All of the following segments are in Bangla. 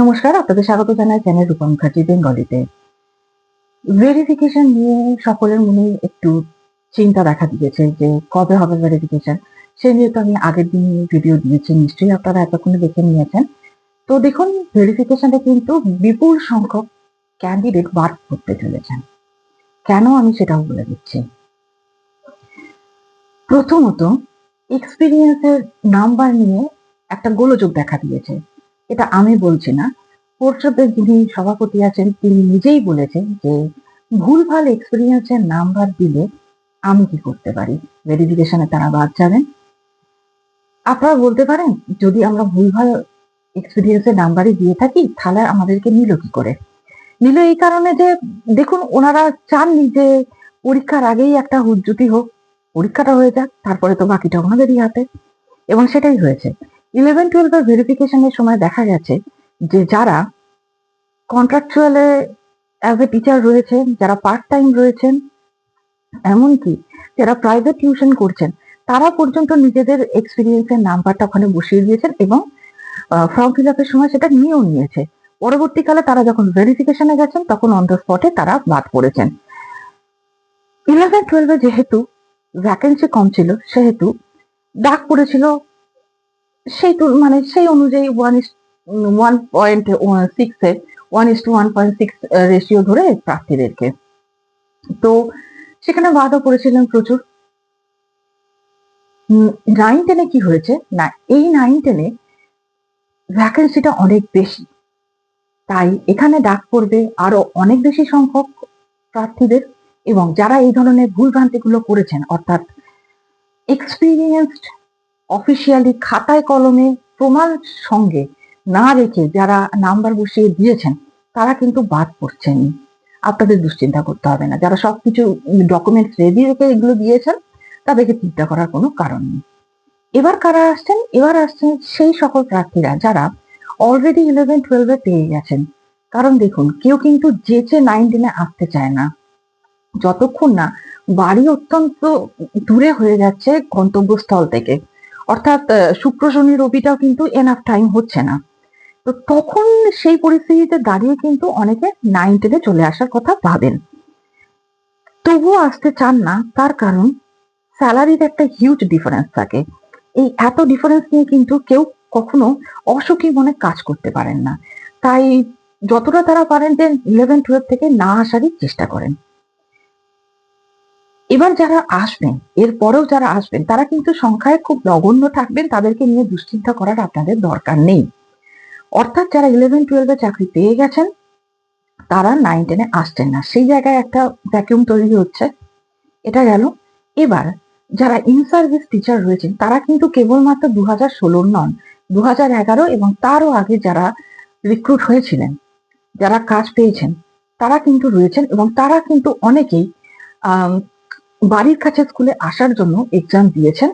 নমস্কার, আপনাদের স্বাগত জানাই চ্যানেল রূপা মুখার্জি বেঙ্গলিতে। ভেরিফিকেশন নিয়ে সকলের মনে একটু চিন্তা দেখা দিয়েছে যে কবে হবে ভেরিফিকেশন সে নিয়ে তো আমি আগের দিন ভিডিও দিয়েছি, নিশ্চয়ই আপনারা এতক্ষণে দেখে নিয়েছেন। তো দেখুন ভেরিফিকেশনে কিন্তু বিপুল সংখ্যক ক্যান্ডিডেট বাদ করতে চলেছেন। কেন আমি সেটাও বলে দিচ্ছি। প্রথমত এক্সপিরিয়েন্সের নাম্বার নিয়ে একটা গোলযোগ দেখা দিয়েছে। এটা আমি বলছি না। পর্ষদের যিনি সভাপতি আছেন, তিনি নিজেই বলেছেন যে, ভুলভাল এক্সপিরিয়েন্সের নাম্বার দিলে আমি কি করতে পারি? ভেরিফিকেশনে তারা বাদ যাবেন। আপনারা বলতে পারেন, যদি আমরা ভুলভাল এক্সপিরিয়েন্সের নাম্বারই দিয়ে থাকি, তাহলে আমাদেরকে নিল কি করে? নিল এই কারণে যে, দেখুন, ওনারা চাননি যে, পরীক্ষার আগেই একটা হুজ্জুতি হোক, পরীক্ষাটা হয়ে যাক, তারপরে তো বাকিটা ওনাদেরই হাতে। এবং সেটাই হয়েছে। ইলেভেন টুয়েলভের ভেরিফিকেশনের সময় দেখা গেছে যে যারা কন্ট্রাকচুয়ালে অ্যাজ এ টিচার রয়েছেন, যারা পার্ট টাইম রয়েছেন, এমনকি যারা প্রাইভেট টিউশন করছেন, তারা পর্যন্ত নিজেদের এক্সপিরিয়েন্সের নাম্বারটা ওখানে বসিয়ে দিয়েছেন এবং ফর্ম ফিল আপের সময় সেটা নিয়েও নিয়েছে। পরবর্তীকালে তারা যখন ভেরিফিকেশনে গেছেন, তখন অন দ্য স্পটে তারা বাদ পড়েছেন। ইলেভেন, টুয়েলভে যেহেতু ভ্যাকেন্সি কম ছিল, সেহেতু ডাক পড়েছিল সেই মানে সেই অনুযায়ী one is one point six A one is to one point six ratio ধরে প্রার্থীদেরকে। তো সেখানে বাধা পড়েছিলেন প্রচুর। নাইন টেনে কি হয়েছে? না, এই নাইন টেনে ভ্যাকেন্সিটা অনেক বেশি। তাই এখানে ডাক পড়বে আরও অনেক বেশি সংখ্যক প্রার্থীদের এবং যারা এই ধরনের ভুলভ্রান্তিগুলো করেছেন, অর্থাৎ এক্সপিরিয়েন্সড অফিসিয়ালি খাতায় কলমে প্রমাণ সঙ্গে না রেখে যারা নাম্বার বসিয়ে দিয়েছেন, তারা কিন্তু বাদ পড়ছেন। আপনাদের দুশ্চিন্তা করতে হবে না। যারা সবকিছু ডকুমেন্টস রেডি রেখে এগুলো দিয়েছেন, তাদেরকে চিন্তা করার কোনো কারণ নেই। এবার কারা আসছেন? এবার আসছেন সেই সকল প্রার্থীরা যারা অলরেডি ইলেভেন টুয়েলভে পেয়ে গেছেন। কারণ দেখুন, কেউ কিন্তু যেচে নাইন টেনে আসতে চায় না। যতক্ষণ না বাড়ি অত্যন্ত দূরে হয়ে যাচ্ছে গন্তব্যস্থল থেকে। অর্থাৎ শুক্র শনি রবিটাও কিন্তু এনাফ টাইম হচ্ছে না। তো তখন সেই পরিস্থিতিতে দাঁড়িয়ে কিন্তু অনেকে নাইন টেনে চলে আসার কথা ভাবেন। তবুও আসতে চান না, তার কারণ স্যালারির একটা হিউজ ডিফারেন্স থাকে। এই এত ডিফারেন্স নিয়ে কিন্তু কেউ কখনো অসুখী মনে কাজ করতে পারেন না। তাই যতটা তারা পারেন যে ইলেভেন টুয়েলভ থেকে না আসারই চেষ্টা করেন। এবার যারা আসবেন এরপরেও যারা আসবেন, তারা কিন্তু সংখ্যায় খুব নগণ্য থাকবেন, তাদেরকে নিয়ে দুশ্চিন্তা করার আপনাদের দরকার নেই। অর্থাৎ যারা ইলেভেন টুয়েলভে চাকরি পেয়ে গেছেন, তারা নাইন টেনে আসছেন না। সেই জায়গায় একটা ভ্যাকিউম তৈরি হচ্ছে, এটা গেল। এবার যারা ইন সার্ভিস টিচার রয়েছেন, তারা কিন্তু কেবলমাত্র দু হাজার ষোলোর নন দু হাজার এগারো এবং তারও আগে যারা রিক্রুট হয়েছিলেন, যারা কাজ পেয়েছেন, তারা কিন্তু রয়েছেন এবং তারা কিন্তু অনেকেই বাড়ির কাছে স্কুলে আসার জন্য এক্সাম দিয়েছেন।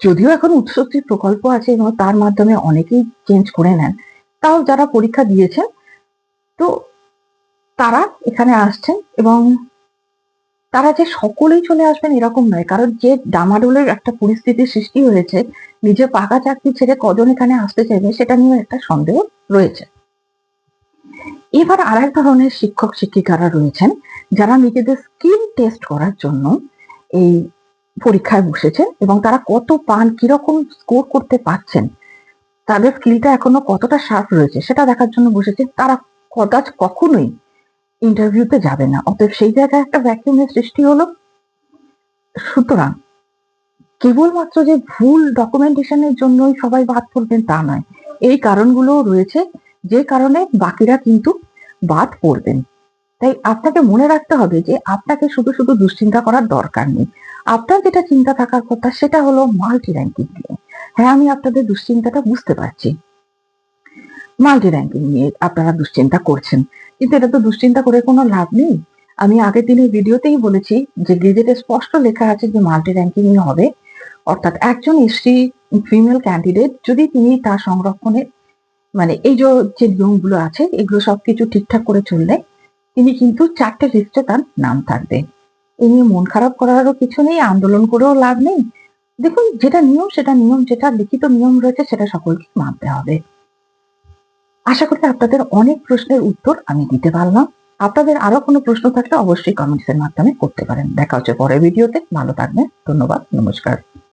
যদিও এখন উৎসবটি প্রকল্প আছে এবং তার মাধ্যমে অনেকেই চেঞ্জ করে নেন। তাও যারা পরীক্ষা দিয়েছেন, তো তারা এখানে আসছেন এবং তারা যে সকলেই চলে আসবেন এরকম নয়, কারণ যে ডামাডোলের একটা পরিস্থিতির সৃষ্টি হয়েছে, নিজে পাকা চাকরি ছেড়ে কজন এখানে আসতে চাইবে সেটা নিয়ে একটা সন্দেহ রয়েছে। এবার আর এক ধরনের শিক্ষক শিক্ষিকারা রয়েছেন, যারা নিজেদের স্কিল টেস্ট করার জন্য এই পরীক্ষায় বসেছেন এবং তারা কত পান, কীরকম স্কোর করতে পারছেন, তাদের স্কিলটা এখনও কতটা শার্প রয়েছে সেটা দেখার জন্য বসেছে তারা কদাচ কখনোই ইন্টারভিউতে যাবে না, অতএব সেই জায়গায় একটা ভ্যাকিউমের সৃষ্টি হলো। সুতরাং কেবলমাত্র যে ভুল ডকুমেন্টেশনের জন্যই সবাই বাদ পড়বেন তা নয়, এই কারণগুলো রয়েছে, যে কারণে বাকিরা কিন্তু বাদ পড়বেন। তাই আপনাকে মনে রাখতে হবে যে আপনাকে শুধু শুধু দুশ্চিন্তা করার দরকার নেই। আপনার যেটা চিন্তা থাকার কথা সেটা হলো মাল্টি র্যাঙ্কিং নিয়ে। হ্যাঁ আমি আপনাদের দুশ্চিন্তাটা বুঝতে পারছি। মাল্টি র্যাঙ্কিং নিয়ে আপনারা দুশ্চিন্তা করছেন। কিন্তু এটা তো দুশ্চিন্তা করে কোনো লাভ নেই। আমি আগের দিনের ভিডিওতেই বলেছি যে গেজেটে স্পষ্ট লেখা আছে যে মাল্টি র্যাঙ্কিং হবে। অর্থাৎ একজন এসটি ফিমেল ক্যান্ডিডেট যদি তিনি তার সংরক্ষণের মানে এই যে যে নিয়মগুলো আছে, এগুলো সবকিছু ঠিকঠাক করে চললে তিনি কিন্তু চারটে লিস্টে তার নাম থাকবে। এ নিয়ে মন খারাপ করারও কিছু নেই, আন্দোলন করেও লাভ নেই। দেখুন, যেটা নিয়ম, সেটা নিয়ম, যেটা লিখিত নিয়ম রয়েছে, সেটা সকলকে মানতে হবে। আশা করি আপনাদের অনেক প্রশ্নের উত্তর আমি দিতে পারলাম। আপনাদের আরও কোনো প্রশ্ন থাকলে অবশ্যই কমেন্টস এর মাধ্যমে করতে পারেন। দেখা হচ্ছে পরের ভিডিওতে। ভালো থাকবেন। ধন্যবাদ। নমস্কার।